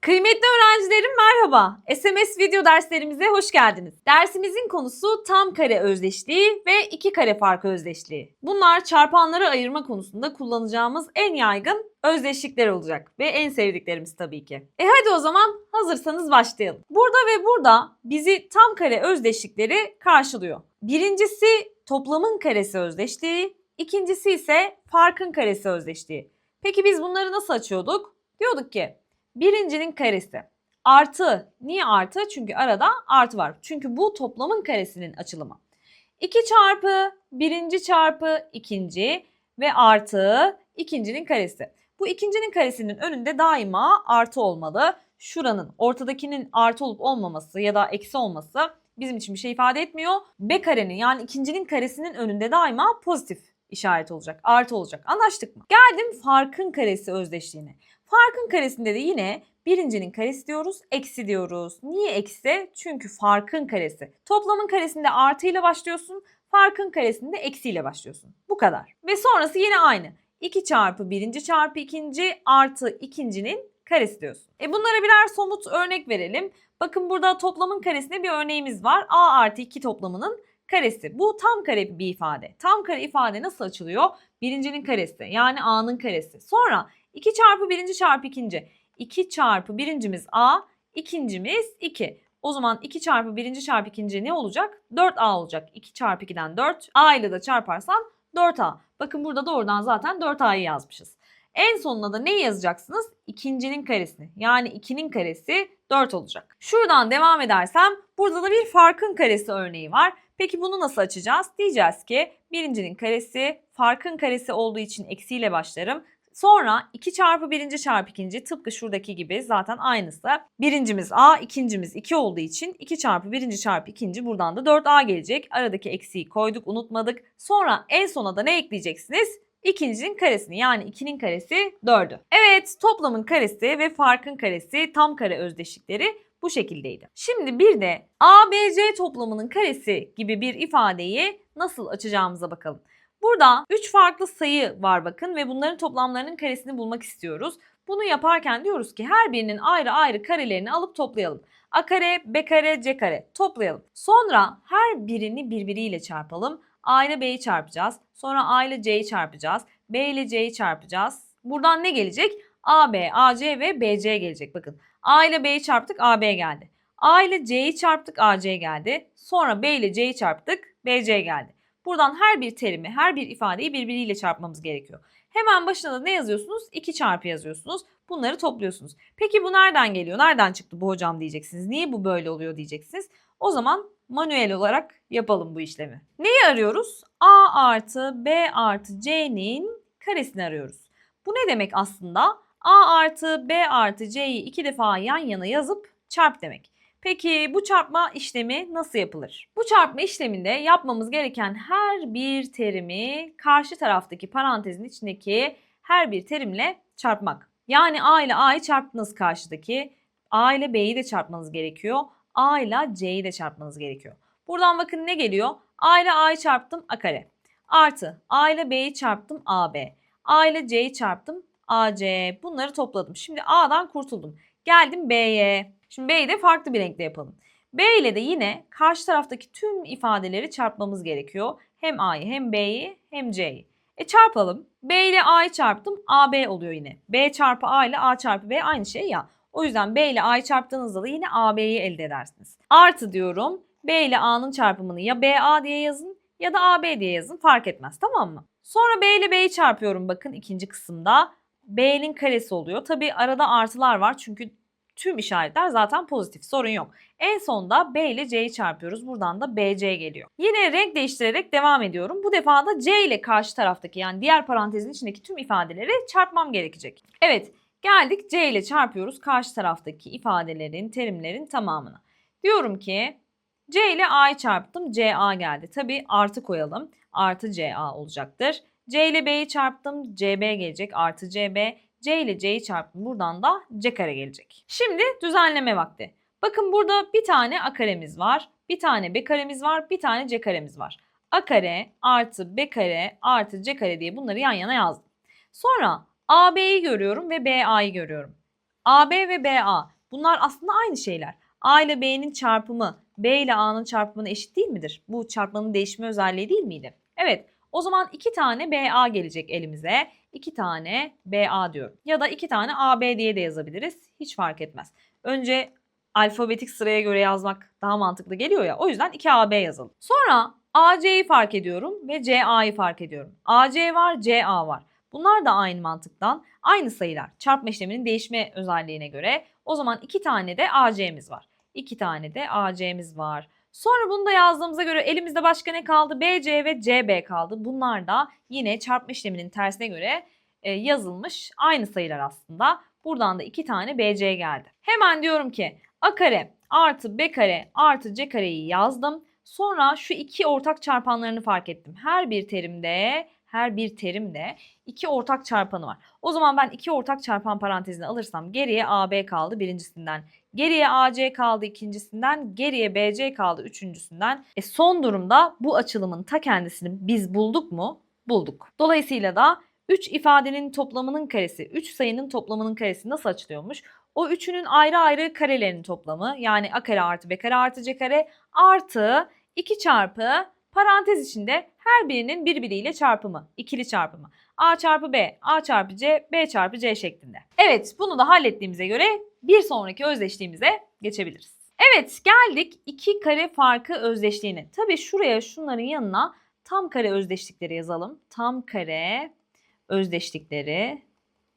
Kıymetli öğrencilerim merhaba. SMS video derslerimize hoş geldiniz. Dersimizin konusu tam kare özdeşliği ve iki kare farkı özdeşliği. Bunlar çarpanları ayırma konusunda kullanacağımız en yaygın özdeşlikler olacak ve en sevdiklerimiz tabii ki. E hadi o zaman hazırsanız başlayalım. Burada ve burada bizi tam kare özdeşlikleri karşılıyor. Birincisi toplamın karesi özdeşliği, ikincisi ise farkın karesi özdeşliği. Peki biz bunları nasıl açıyorduk? Diyorduk ki Birincinin karesi. Artı. Niye artı? Çünkü arada artı var. Çünkü bu toplamın karesinin açılımı. 2 çarpı birinci çarpı ikinci ve artı ikincinin karesi. Bu ikincinin karesinin önünde daima artı olmalı. Şuranın ortadakinin artı olup olmaması ya da eksi olması bizim için bir şey ifade etmiyor. B karenin yani ikincinin karesinin önünde daima pozitif işaret olacak. Artı olacak. Anlaştık mı? Geldim farkın karesi özdeşliğine. Farkın karesinde de yine birincinin karesi diyoruz, eksi diyoruz. Niye eksi? Çünkü farkın karesi. Toplamın karesinde artı ile başlıyorsun, farkın karesinde eksi ile başlıyorsun. Bu kadar. Ve sonrası yine aynı. 2 çarpı birinci çarpı ikinci artı ikincinin karesi diyorsun. E bunlara birer somut örnek verelim. Bakın burada toplamın karesinde bir örneğimiz var. A artı 2 toplamının karesi. Bu tam kare bir ifade. Tam kare ifade nasıl açılıyor? Birincinin karesi yani A'nın karesi. Sonra 2 çarpı birinci çarpı ikinci. 2 çarpı birincimiz A, ikincimiz 2. O zaman 2 çarpı birinci çarpı ikinci ne olacak? 4A olacak. 2 çarpı 2'den 4. A ile de çarparsan 4A. Bakın burada doğrudan zaten 4A'yı yazmışız. En sonuna da ne yazacaksınız? İkincinin karesini. Yani 2'nin karesi 4 olacak. Şuradan devam edersem burada da bir farkın karesi örneği var. Peki bunu nasıl açacağız? Diyeceğiz ki birincinin karesi farkın karesi olduğu için eksiyle başlarım. Sonra 2 çarpı birinci çarpı ikinci tıpkı şuradaki gibi zaten aynısı. Birincimiz A, ikincimiz 2 olduğu için 2 çarpı birinci çarpı ikinci buradan da 4A gelecek. Aradaki eksiği koyduk unutmadık. Sonra en sona da ne ekleyeceksiniz? İkincinin karesini yani 2'nin karesi 4'ü. Evet toplamın karesi ve farkın karesi tam kare özdeşlikleri bu şekildeydi. Şimdi bir de ABC toplamının karesi gibi bir ifadeyi nasıl açacağımıza bakalım. Burada 3 farklı sayı var bakın ve bunların toplamlarının karesini bulmak istiyoruz. Bunu yaparken diyoruz ki her birinin ayrı ayrı karelerini alıp toplayalım. A kare, B kare, C kare toplayalım. Sonra her birini birbiriyle çarpalım. A ile B'yi çarpacağız. Sonra A ile C'yi çarpacağız. B ile C'yi çarpacağız. Buradan ne gelecek? AB, AC ve BC gelecek. Bakın A ile B'yi çarptık AB geldi. A ile C'yi çarptık AC geldi. Sonra B ile C'yi çarptık BC geldi. Buradan her bir terimi, her bir ifadeyi birbiriyle çarpmamız gerekiyor. Hemen başına da ne yazıyorsunuz? 2 çarpı yazıyorsunuz. Bunları topluyorsunuz. Peki bu nereden geliyor? Nereden çıktı bu hocam diyeceksiniz. Niye bu böyle oluyor diyeceksiniz. O zaman manuel olarak yapalım bu işlemi. Neyi arıyoruz? A artı B artı C'nin karesini arıyoruz. Bu ne demek aslında? A artı B artı C'yi iki defa yan yana yazıp çarp demek. Peki bu çarpma işlemi nasıl yapılır? Bu çarpma işleminde yapmamız gereken her bir terimi karşı taraftaki parantezin içindeki her bir terimle çarpmak. Yani A ile A'yı çarptınız karşıdaki. A ile B'yi de çarpmanız gerekiyor. A ile C'yi de çarpmanız gerekiyor. Buradan bakın ne geliyor? A ile A'yı çarptım A kare. Artı A ile B'yi çarptım AB. A ile C'yi çarptım AC. Bunları topladım. Şimdi A'dan kurtuldum. Geldim B'ye. Şimdi B'yi de farklı bir renkle yapalım. B ile de yine karşı taraftaki tüm ifadeleri çarpmamız gerekiyor. Hem A'yı hem B'yi hem C'yi. E çarpalım. B ile A'yı çarptım. AB oluyor yine. B çarpı A ile A çarpı B aynı şey ya. O yüzden B ile A'yı çarptığınızda da yine AB'yi elde edersiniz. Artı diyorum. B ile A'nın çarpımını ya BA diye yazın ya da AB diye yazın fark etmez tamam mı? Sonra B ile B'yi çarpıyorum bakın ikinci kısımda. B'nin karesi oluyor. Tabi arada artılar var çünkü tüm işaretler zaten pozitif sorun yok. En sonda B ile C'yi çarpıyoruz. Buradan da BC geliyor. Yine renk değiştirerek devam ediyorum. Bu defa da C ile karşı taraftaki yani diğer parantezin içindeki tüm ifadeleri çarpmam gerekecek. Evet geldik C ile çarpıyoruz karşı taraftaki ifadelerin, terimlerin tamamını. Diyorum ki C ile A'yı çarptım. CA geldi. Tabi artı koyalım. Artı CA olacaktır. C ile B'yi çarptım. CB gelecek. Artı CB. C ile C'yi çarptım. Buradan da C kare gelecek. Şimdi düzenleme vakti. Bakın burada bir tane A karemiz var. Bir tane B karemiz var. Bir tane C karemiz var. A kare artı B kare artı C kare diye bunları yan yana yazdım. Sonra AB'yi görüyorum ve BA'yı görüyorum. AB ve BA bunlar aslında aynı şeyler. A ile B'nin çarpımı B ile A'nın çarpımına eşit değil midir? Bu çarpmanın değişme özelliği değil miydi? Evet. O zaman iki tane BA gelecek elimize. İki tane BA diyorum. Ya da iki tane AB diye de yazabiliriz. Hiç fark etmez. Önce alfabetik sıraya göre yazmak daha mantıklı geliyor ya. O yüzden 2AB yazalım. Sonra AC'yi fark ediyorum ve CA'yı fark ediyorum. AC var, CA var. Bunlar da aynı mantıktan aynı sayılar. Çarpma işleminin değişme özelliğine göre o zaman iki tane de AC'miz var. İki tane de AC'miz var. Sonra bunu da yazdığımıza göre elimizde başka ne kaldı? BC ve CB kaldı. Bunlar da yine çarpma işleminin tersine göre e, yazılmış aynı sayılar aslında. Buradan da iki tane BC geldi. Hemen diyorum ki A kare artı B kare artı C kareyi yazdım. Sonra şu iki ortak çarpanlarını fark ettim. Her bir terimde her bir terimde iki ortak çarpanı var. O zaman ben iki ortak çarpan parantezini alırsam geriye AB kaldı birincisinden. Geriye AC kaldı ikincisinden. Geriye BC kaldı üçüncüsünden. E son durumda bu açılımın ta kendisini biz bulduk mu? Bulduk. Dolayısıyla da 3 ifadenin toplamının karesi, 3 sayının toplamının karesi nasıl açılıyormuş? O üçünün ayrı ayrı karelerinin toplamı yani a kare artı b kare artı c kare artı 2 çarpı parantez içinde her birinin birbiriyle çarpımı, ikili çarpımı. a çarpı b, a çarpı c, b çarpı c şeklinde. Evet bunu da hallettiğimize göre bir sonraki özdeşliğimize geçebiliriz. Evet geldik iki kare farkı özdeşliğine. Tabii şuraya şunların yanına tam kare özdeşlikleri yazalım. Tam kare özdeşlikleri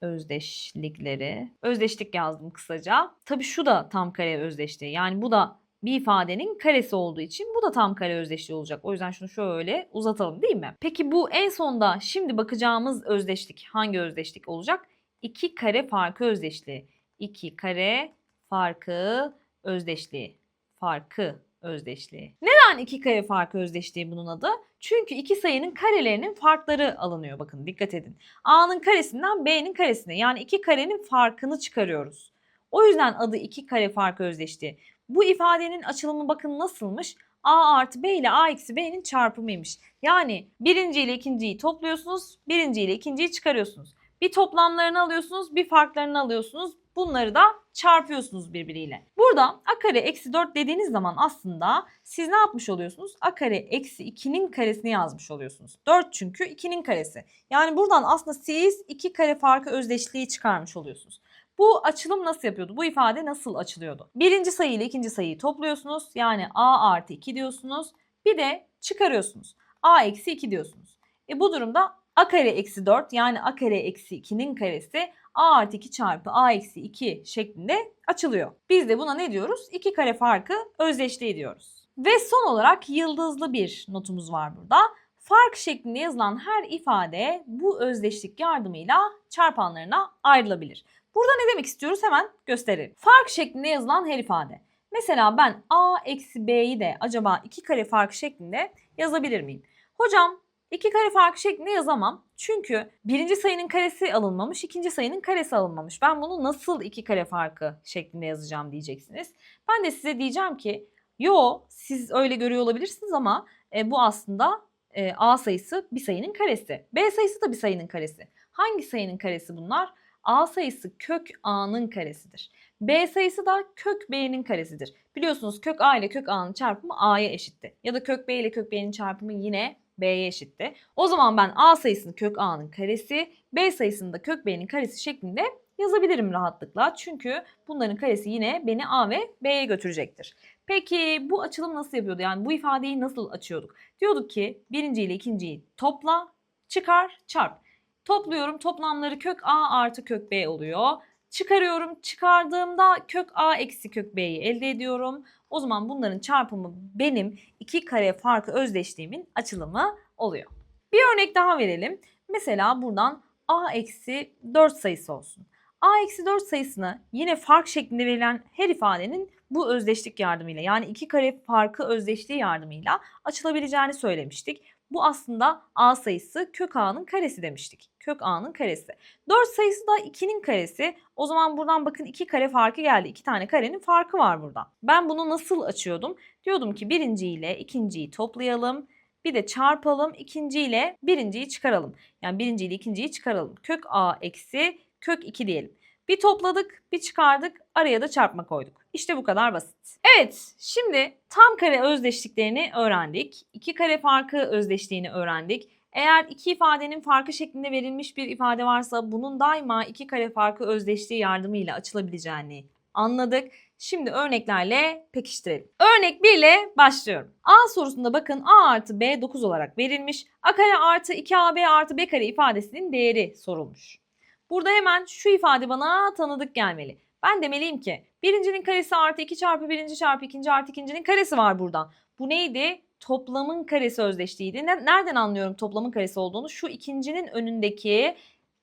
özdeşlikleri. Özdeşlik yazdım kısaca. Tabii şu da tam kare özdeşliği. Yani bu da bir ifadenin karesi olduğu için bu da tam kare özdeşliği olacak. O yüzden şunu şöyle uzatalım değil mi? Peki bu en sonda şimdi bakacağımız özdeşlik hangi özdeşlik olacak? İki kare farkı özdeşliği. İki kare farkı özdeşliği. Farkı özdeşliği. Neden iki kare farkı özdeşliği bunun adı? Çünkü iki sayının karelerinin farkları alınıyor. Bakın dikkat edin. A'nın karesinden B'nin karesine yani iki karenin farkını çıkarıyoruz. O yüzden adı iki kare farkı özdeşliği. Bu ifadenin açılımı bakın nasılmış? A artı B ile A eksi B'nin çarpımıymış. Yani birinci ile ikinciyi topluyorsunuz, birinci ile ikinciyi çıkarıyorsunuz. Bir toplamlarını alıyorsunuz, bir farklarını alıyorsunuz. Bunları da çarpıyorsunuz birbiriyle. Burada a kare eksi 4 dediğiniz zaman aslında siz ne yapmış oluyorsunuz? a kare eksi 2'nin karesini yazmış oluyorsunuz. 4 çünkü 2'nin karesi. Yani buradan aslında siz 2 kare farkı özdeşliği çıkarmış oluyorsunuz. Bu açılım nasıl yapıyordu? Bu ifade nasıl açılıyordu? Birinci sayı ile ikinci sayıyı topluyorsunuz. Yani a artı 2 diyorsunuz. Bir de çıkarıyorsunuz. a eksi 2 diyorsunuz. E bu durumda a kare eksi 4 yani a kare eksi 2'nin karesi a artı 2 çarpı a eksi 2 şeklinde açılıyor. Biz de buna ne diyoruz? 2 kare farkı özdeşliği diyoruz. Ve son olarak yıldızlı bir notumuz var burada. Fark şeklinde yazılan her ifade bu özdeşlik yardımıyla çarpanlarına ayrılabilir. Burada ne demek istiyoruz hemen gösterelim. Fark şeklinde yazılan her ifade. Mesela ben a eksi b'yi de acaba 2 kare fark şeklinde yazabilir miyim? Hocam 2 kare farkı şeklinde yazamam. Çünkü birinci sayının karesi alınmamış, ikinci sayının karesi alınmamış. Ben bunu nasıl 2 kare farkı şeklinde yazacağım diyeceksiniz. Ben de size diyeceğim ki yo siz öyle görüyor olabilirsiniz ama e, bu aslında e, a sayısı bir sayının karesi. B sayısı da bir sayının karesi. Hangi sayının karesi bunlar? A sayısı kök A'nın karesidir. B sayısı da kök B'nin karesidir. Biliyorsunuz kök A ile kök A'nın çarpımı A'ya eşitti. Ya da kök B ile kök B'nin çarpımı yine B'ye eşitti. O zaman ben A sayısını kök A'nın karesi, B sayısını da kök B'nin karesi şeklinde yazabilirim rahatlıkla. Çünkü bunların karesi yine beni A ve B'ye götürecektir. Peki bu açılım nasıl yapıyordu? Yani bu ifadeyi nasıl açıyorduk? Diyorduk ki birinci ile ikinciyi topla, çıkar, çarp. Topluyorum toplamları kök A artı kök B oluyor. Çıkarıyorum çıkardığımda kök A eksi kök B'yi elde ediyorum. O zaman bunların çarpımı benim iki kare farkı özdeşliğimin açılımı oluyor. Bir örnek daha verelim. Mesela buradan A eksi 4 sayısı olsun. A eksi 4 sayısını yine fark şeklinde verilen her ifadenin bu özdeşlik yardımıyla yani iki kare farkı özdeşliği yardımıyla açılabileceğini söylemiştik. Bu aslında a sayısı kök a'nın karesi demiştik. Kök a'nın karesi. 4 sayısı da 2'nin karesi. O zaman buradan bakın 2 kare farkı geldi. 2 tane karenin farkı var burada. Ben bunu nasıl açıyordum? Diyordum ki birinci ile ikinciyi toplayalım. Bir de çarpalım ikinci ile birinciyi çıkaralım. Yani birinci ile ikinciyi çıkaralım. Kök a eksi kök 2 diyelim. Bir topladık, bir çıkardık, araya da çarpma koyduk. İşte bu kadar basit. Evet, şimdi tam kare özdeşliklerini öğrendik. İki kare farkı özdeşliğini öğrendik. Eğer iki ifadenin farkı şeklinde verilmiş bir ifade varsa bunun daima iki kare farkı özdeşliği yardımıyla açılabileceğini anladık. Şimdi örneklerle pekiştirelim. Örnek 1 ile başlıyorum. A sorusunda bakın A artı B 9 olarak verilmiş. A kare artı 2AB artı B kare ifadesinin değeri sorulmuş. Burada hemen şu ifade bana tanıdık gelmeli. Ben demeliyim ki birincinin karesi artı 2 çarpı birinci çarpı ikinci artı ikincinin karesi var buradan. Bu neydi? Toplamın karesi özdeşliğiydi. Ne- Nereden anlıyorum toplamın karesi olduğunu? Şu ikincinin önündeki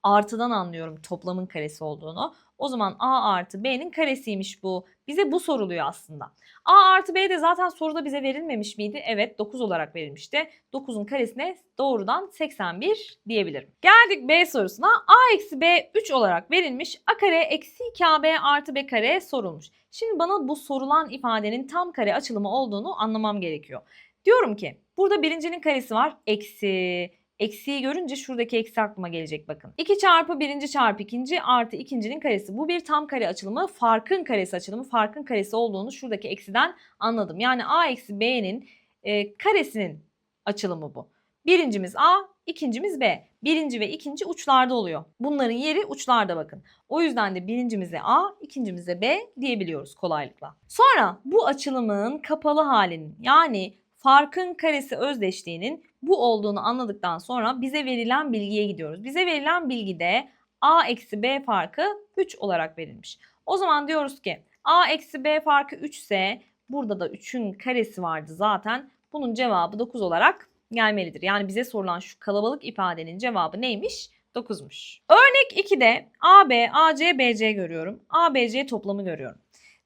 artıdan anlıyorum toplamın karesi olduğunu. O zaman A artı B'nin karesiymiş bu. Bize bu soruluyor aslında. A artı B de zaten soruda bize verilmemiş miydi? Evet 9 olarak verilmişti. 9'un karesine doğrudan 81 diyebilirim. Geldik B sorusuna. A eksi B 3 olarak verilmiş. A kare eksi 2AB artı B kare sorulmuş. Şimdi bana bu sorulan ifadenin tam kare açılımı olduğunu anlamam gerekiyor. Diyorum ki burada birincinin karesi var. Eksi Eksiği görünce şuradaki eksi aklıma gelecek bakın. 2 çarpı birinci çarpı ikinci artı ikincinin karesi. Bu bir tam kare açılımı. Farkın karesi açılımı. Farkın karesi olduğunu şuradaki eksiden anladım. Yani a eksi b'nin e, karesinin açılımı bu. Birincimiz a, ikincimiz b. Birinci ve ikinci uçlarda oluyor. Bunların yeri uçlarda bakın. O yüzden de birincimize a, ikincimize b diyebiliyoruz kolaylıkla. Sonra bu açılımın kapalı halinin yani farkın karesi özdeşliğinin bu olduğunu anladıktan sonra bize verilen bilgiye gidiyoruz. Bize verilen bilgide a eksi b farkı 3 olarak verilmiş. O zaman diyoruz ki a eksi b farkı 3 ise burada da 3'ün karesi vardı zaten. Bunun cevabı 9 olarak gelmelidir. Yani bize sorulan şu kalabalık ifadenin cevabı neymiş? 9'muş. Örnek 2'de AB, AC, BC görüyorum. ABC toplamı görüyorum.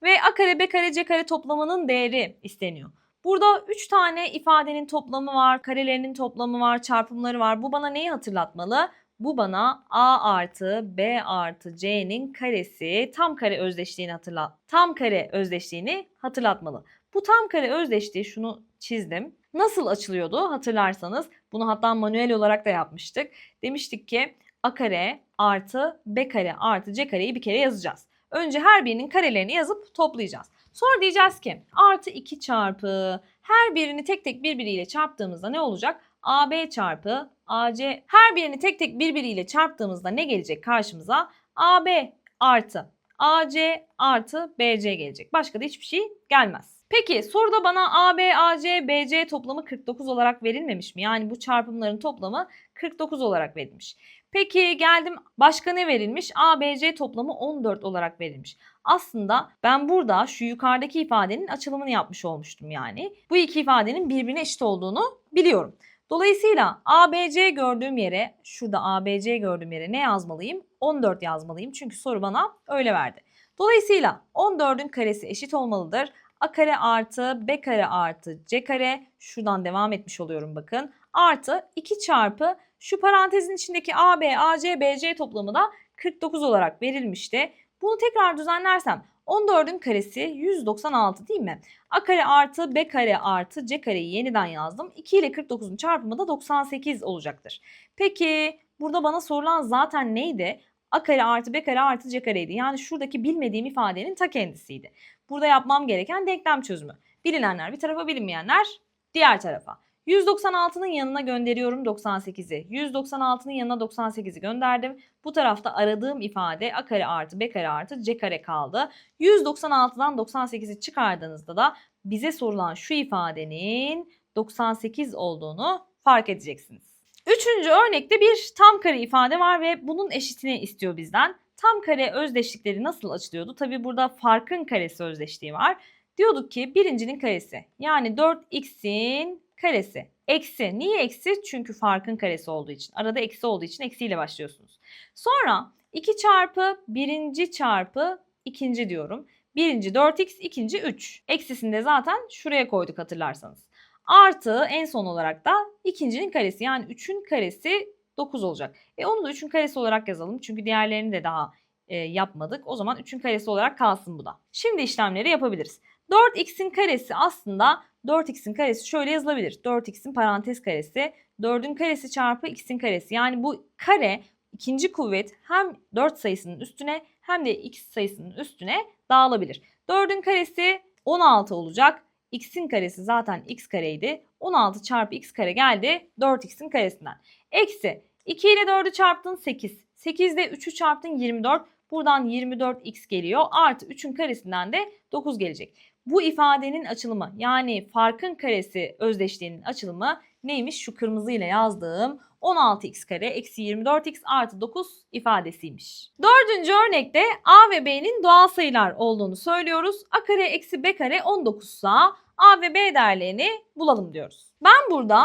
Ve A kare, B kare, C kare toplamının değeri isteniyor. Burada 3 tane ifadenin toplamı var, karelerinin toplamı var, çarpımları var. Bu bana neyi hatırlatmalı? Bu bana A artı B artı C'nin karesi tam kare özdeşliğini hatırlat. Tam kare özdeşliğini hatırlatmalı. Bu tam kare özdeşliği şunu çizdim. Nasıl açılıyordu hatırlarsanız bunu hatta manuel olarak da yapmıştık. Demiştik ki A kare artı B kare artı C kareyi bir kere yazacağız. Önce her birinin karelerini yazıp toplayacağız. Sonra diyeceğiz ki artı 2 çarpı her birini tek tek birbiriyle çarptığımızda ne olacak? AB çarpı AC her birini tek tek birbiriyle çarptığımızda ne gelecek karşımıza? AB artı AC artı BC gelecek. Başka da hiçbir şey gelmez. Peki soruda bana AB, AC, BC toplamı 49 olarak verilmemiş mi? Yani bu çarpımların toplamı 49 olarak verilmiş. Peki geldim başka ne verilmiş? ABC toplamı 14 olarak verilmiş. Aslında ben burada şu yukarıdaki ifadenin açılımını yapmış olmuştum yani. Bu iki ifadenin birbirine eşit olduğunu biliyorum. Dolayısıyla ABC gördüğüm yere, şurada ABC gördüğüm yere ne yazmalıyım? 14 yazmalıyım. Çünkü soru bana öyle verdi. Dolayısıyla 14'ün karesi eşit olmalıdır. A kare artı B kare artı C kare şuradan devam etmiş oluyorum bakın. Artı 2 çarpı şu parantezin içindeki AB, AC, BC toplamı da 49 olarak verilmişti. Bunu tekrar düzenlersem 14'ün karesi 196 değil mi? A kare artı B kare artı C kareyi yeniden yazdım. 2 ile 49'un çarpımı da 98 olacaktır. Peki burada bana sorulan zaten neydi? A kare artı B kare artı C kareydi. Yani şuradaki bilmediğim ifadenin ta kendisiydi. Burada yapmam gereken denklem çözümü. Bilinenler bir tarafa bilinmeyenler diğer tarafa. 196'nın yanına gönderiyorum 98'i. 196'nın yanına 98'i gönderdim. Bu tarafta aradığım ifade a kare artı b kare artı c kare kaldı. 196'dan 98'i çıkardığınızda da bize sorulan şu ifadenin 98 olduğunu fark edeceksiniz. Üçüncü örnekte bir tam kare ifade var ve bunun eşitini istiyor bizden. Tam kare özdeşlikleri nasıl açılıyordu? Tabi burada farkın karesi özdeşliği var. Diyorduk ki birincinin karesi yani 4x'in karesi. Eksi. Niye eksi? Çünkü farkın karesi olduğu için. Arada eksi olduğu için eksiyle başlıyorsunuz. Sonra 2 çarpı birinci çarpı ikinci diyorum. Birinci 4x, ikinci 3. Eksisini de zaten şuraya koyduk hatırlarsanız. Artı en son olarak da ikincinin karesi yani 3'ün karesi 9 olacak. E onu da 3'ün karesi olarak yazalım. Çünkü diğerlerini de daha e, yapmadık. O zaman 3'ün karesi olarak kalsın bu da. Şimdi işlemleri yapabiliriz. 4x'in karesi aslında 4x'in karesi şöyle yazılabilir. 4x'in parantez karesi 4'ün karesi çarpı x'in karesi. Yani bu kare ikinci kuvvet hem 4 sayısının üstüne hem de x sayısının üstüne dağılabilir. 4'ün karesi 16 olacak. x'in karesi zaten x kareydi. 16 çarpı x kare geldi 4x'in karesinden. Eksi 2 ile 4'ü çarptın 8. 8 ile 3'ü çarptın 24. Buradan 24x geliyor. Artı 3'ün karesinden de 9 gelecek. Bu ifadenin açılımı yani farkın karesi özdeşliğinin açılımı neymiş? Şu kırmızı ile yazdığım 16x kare eksi 24x artı 9 ifadesiymiş. Dördüncü örnekte a ve b'nin doğal sayılar olduğunu söylüyoruz. a kare eksi b kare 19 sa a ve b değerlerini bulalım diyoruz. Ben burada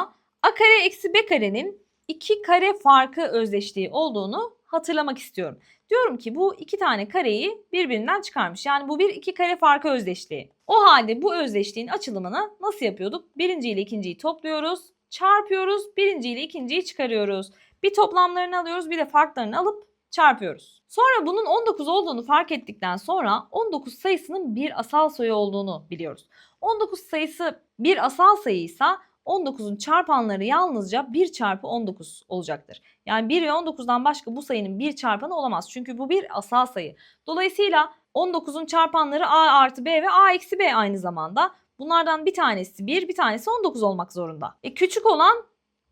a kare eksi b karenin iki kare farkı özdeşliği olduğunu hatırlamak istiyorum. Diyorum ki bu iki tane kareyi birbirinden çıkarmış. Yani bu bir iki kare farkı özdeşliği. O halde bu özdeşliğin açılımını nasıl yapıyorduk? Birinci ile ikinciyi topluyoruz, çarpıyoruz, birinci ile ikinciyi çıkarıyoruz. Bir toplamlarını alıyoruz bir de farklarını alıp çarpıyoruz. Sonra bunun 19 olduğunu fark ettikten sonra 19 sayısının bir asal sayı olduğunu biliyoruz. 19 sayısı bir asal sayıysa 19'un çarpanları yalnızca 1 çarpı 19 olacaktır. Yani 1 ve 19'dan başka bu sayının bir çarpanı olamaz. Çünkü bu bir asal sayı. Dolayısıyla 19'un çarpanları a artı b ve a eksi b aynı zamanda. Bunlardan bir tanesi 1, bir tanesi 19 olmak zorunda. E küçük olan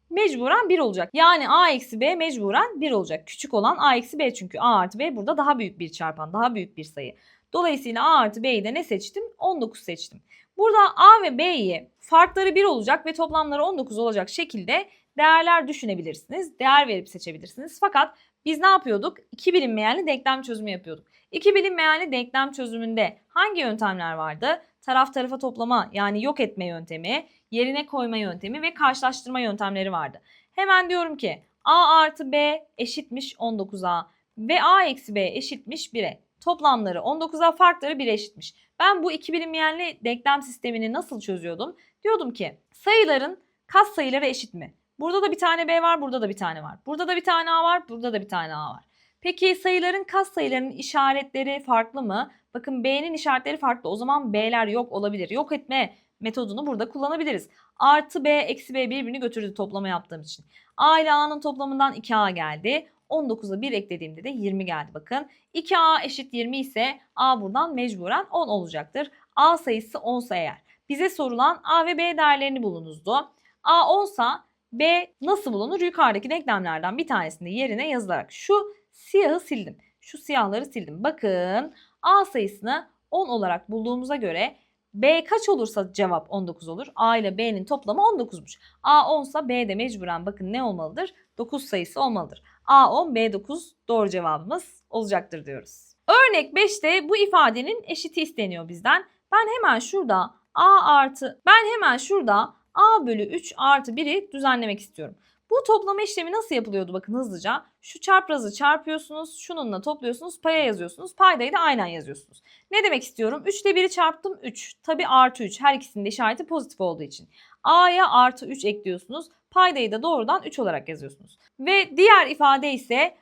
mecburen 1 olacak. Yani a eksi b mecburen 1 olacak. Küçük olan a eksi b çünkü a artı b burada daha büyük bir çarpan, daha büyük bir sayı. Dolayısıyla a artı b'yi de ne seçtim? 19 seçtim. Burada a ve b'yi farkları 1 olacak ve toplamları 19 olacak şekilde değerler düşünebilirsiniz. Değer verip seçebilirsiniz. Fakat biz ne yapıyorduk? İki bilinmeyenli denklem çözümü yapıyorduk. İki bilinmeyenli denklem çözümünde hangi yöntemler vardı? Taraf tarafa toplama yani yok etme yöntemi, yerine koyma yöntemi ve karşılaştırma yöntemleri vardı. Hemen diyorum ki a artı b eşitmiş 19a ve a eksi b eşitmiş 1'e. Toplamları 19'a farkları 1'e eşitmiş. Ben bu iki bilinmeyenli denklem sistemini nasıl çözüyordum? Diyordum ki sayıların kat sayıları eşit mi? Burada da bir tane b var, burada da bir tane var. Burada da bir tane a var, burada da bir tane a var. Peki sayıların kat sayılarının işaretleri farklı mı? Bakın b'nin işaretleri farklı. O zaman b'ler yok olabilir. Yok etme metodunu burada kullanabiliriz. Artı b eksi b birbirini götürdü toplama yaptığım için. a ile a'nın toplamından 2a geldi. 19'a 1 eklediğimde de 20 geldi bakın. 2a eşit 20 ise a buradan mecburen 10 olacaktır. a sayısı 10 ise eğer. Bize sorulan a ve b değerlerini bulunuzdu. a 10 sa b nasıl bulunur? Yukarıdaki denklemlerden bir tanesini yerine yazılarak. Şu siyahı sildim. Şu siyahları sildim. Bakın a sayısını 10 olarak bulduğumuza göre B kaç olursa cevap 19 olur. A ile B'nin toplamı 19'muş. A 10 ise B de mecburen bakın ne olmalıdır? 9 sayısı olmalıdır. A 10 B 9 doğru cevabımız olacaktır diyoruz. Örnek 5'te bu ifadenin eşiti isteniyor bizden. Ben hemen şurada A artı ben hemen şurada A bölü 3 artı 1'i düzenlemek istiyorum. Bu toplama işlemi nasıl yapılıyordu bakın hızlıca. Şu çaprazı çarpıyorsunuz, şununla topluyorsunuz, paya yazıyorsunuz, paydayı da aynen yazıyorsunuz. Ne demek istiyorum? 3 ile 1'i çarptım 3. Tabi artı 3 her ikisinin de işareti pozitif olduğu için. A'ya artı 3 ekliyorsunuz. Paydayı da doğrudan 3 olarak yazıyorsunuz. Ve diğer ifade ise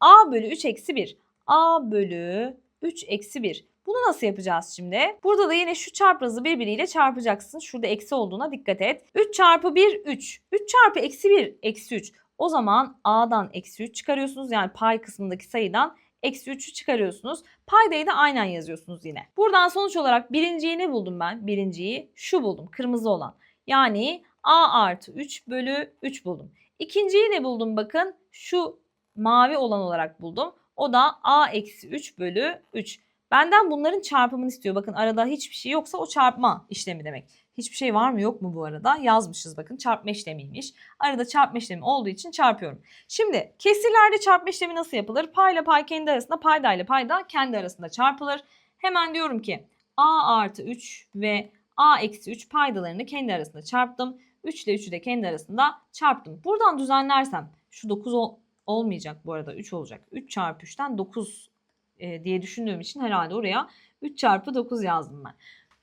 A bölü 3 eksi 1. A bölü 3 eksi 1. Bunu nasıl yapacağız şimdi? Burada da yine şu çaprazı birbiriyle çarpacaksın. Şurada eksi olduğuna dikkat et. 3 çarpı 1 3. 3 çarpı eksi 1 eksi 3. O zaman A'dan eksi 3 çıkarıyorsunuz. Yani pay kısmındaki sayıdan eksi 3'ü çıkarıyorsunuz. Paydayı da aynen yazıyorsunuz yine. Buradan sonuç olarak birinciyi ne buldum ben? Birinciyi şu buldum. Kırmızı olan. Yani A artı 3 bölü 3 buldum. İkinciyi ne buldum bakın? Şu mavi olan olarak buldum. O da A eksi 3 bölü 3. Benden bunların çarpımını istiyor. Bakın arada hiçbir şey yoksa o çarpma işlemi demek. Hiçbir şey var mı yok mu bu arada? Yazmışız bakın çarpma işlemiymiş. Arada çarpma işlemi olduğu için çarpıyorum. Şimdi kesirlerde çarpma işlemi nasıl yapılır? Pay ile pay kendi arasında, payda ile payda kendi arasında çarpılır. Hemen diyorum ki a artı 3 ve a eksi 3 paydalarını kendi arasında çarptım. 3 ile 3'ü de kendi arasında çarptım. Buradan düzenlersem şu 9 ol olmayacak bu arada 3 olacak. 3 çarpı 3'ten 9 e, diye düşündüğüm için herhalde oraya 3 çarpı 9 yazdım ben.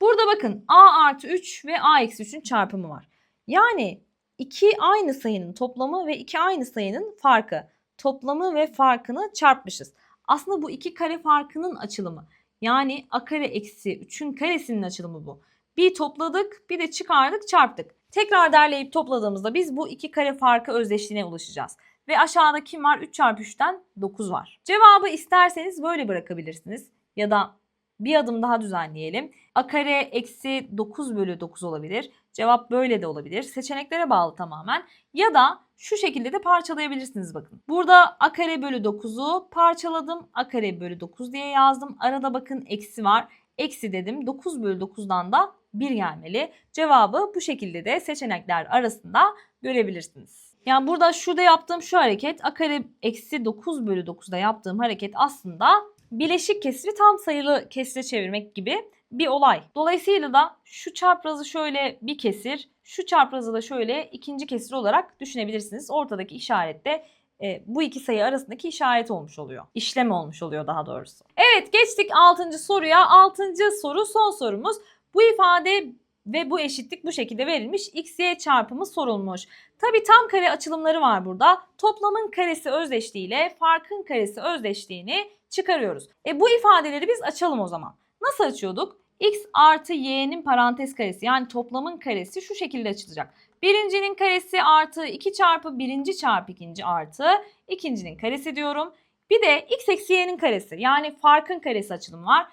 Burada bakın a artı 3 ve a eksi 3'ün çarpımı var. Yani iki aynı sayının toplamı ve iki aynı sayının farkı. Toplamı ve farkını çarpmışız. Aslında bu iki kare farkının açılımı. Yani a kare eksi 3'ün karesinin açılımı bu. Bir topladık bir de çıkardık çarptık. Tekrar derleyip topladığımızda biz bu iki kare farkı özdeşliğine ulaşacağız. Ve aşağıda kim var? 3 çarpı 3'ten 9 var. Cevabı isterseniz böyle bırakabilirsiniz. Ya da bir adım daha düzenleyelim. A kare eksi 9 bölü 9 olabilir. Cevap böyle de olabilir. Seçeneklere bağlı tamamen. Ya da şu şekilde de parçalayabilirsiniz bakın. Burada a kare bölü 9'u parçaladım. a kare bölü 9 diye yazdım. Arada bakın eksi var. Eksi dedim. 9 bölü 9'dan da 1 gelmeli. Cevabı bu şekilde de seçenekler arasında görebilirsiniz. Yani burada şurada yaptığım şu hareket a eksi 9 bölü 9'da yaptığım hareket aslında bileşik kesri tam sayılı kesre çevirmek gibi bir olay. Dolayısıyla da şu çaprazı şöyle bir kesir, şu çaprazı da şöyle ikinci kesir olarak düşünebilirsiniz. Ortadaki işaret de e, bu iki sayı arasındaki işaret olmuş oluyor. İşlem olmuş oluyor daha doğrusu. Evet geçtik 6. soruya. 6. soru son sorumuz. Bu ifade ve bu eşitlik bu şekilde verilmiş. X, Y çarpımı sorulmuş. Tabi tam kare açılımları var burada. Toplamın karesi özdeşliğiyle farkın karesi özdeşliğini çıkarıyoruz. E bu ifadeleri biz açalım o zaman. Nasıl açıyorduk? X artı Y'nin parantez karesi yani toplamın karesi şu şekilde açılacak. Birincinin karesi artı 2 çarpı birinci çarpı ikinci artı ikincinin karesi diyorum. Bir de x eksi y'nin karesi yani farkın karesi açılımı var.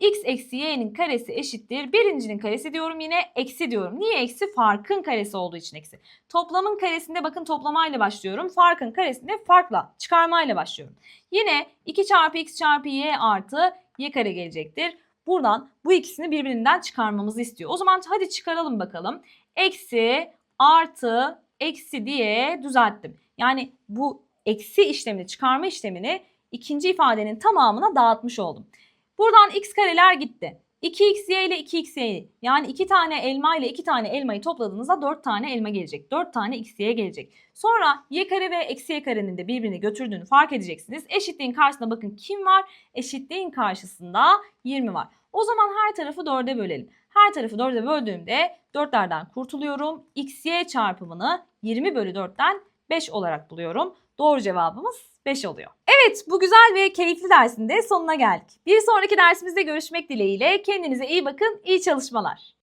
X eksi y'nin karesi eşittir. Birincinin karesi diyorum yine eksi diyorum. Niye eksi? Farkın karesi olduğu için eksi. Toplamın karesinde bakın toplamayla başlıyorum. Farkın karesinde farkla çıkarmayla başlıyorum. Yine 2 çarpı x çarpı y artı y kare gelecektir. Buradan bu ikisini birbirinden çıkarmamızı istiyor. O zaman hadi çıkaralım bakalım. Eksi artı eksi diye düzelttim. Yani bu eksi işlemini çıkarma işlemini ikinci ifadenin tamamına dağıtmış oldum. Buradan x kareler gitti. 2xy ile 2xy yani 2 tane elma ile 2 tane elmayı topladığınızda 4 tane elma gelecek. 4 tane xy gelecek. Sonra y kare ve eksi y karenin de birbirini götürdüğünü fark edeceksiniz. Eşitliğin karşısında bakın kim var? Eşitliğin karşısında 20 var. O zaman her tarafı 4'e bölelim. Her tarafı 4'e böldüğümde 4'lerden kurtuluyorum. xy çarpımını 20 bölü 4'ten 5 olarak buluyorum. Doğru cevabımız 5 oluyor. Evet bu güzel ve keyifli dersin de sonuna geldik. Bir sonraki dersimizde görüşmek dileğiyle kendinize iyi bakın, iyi çalışmalar.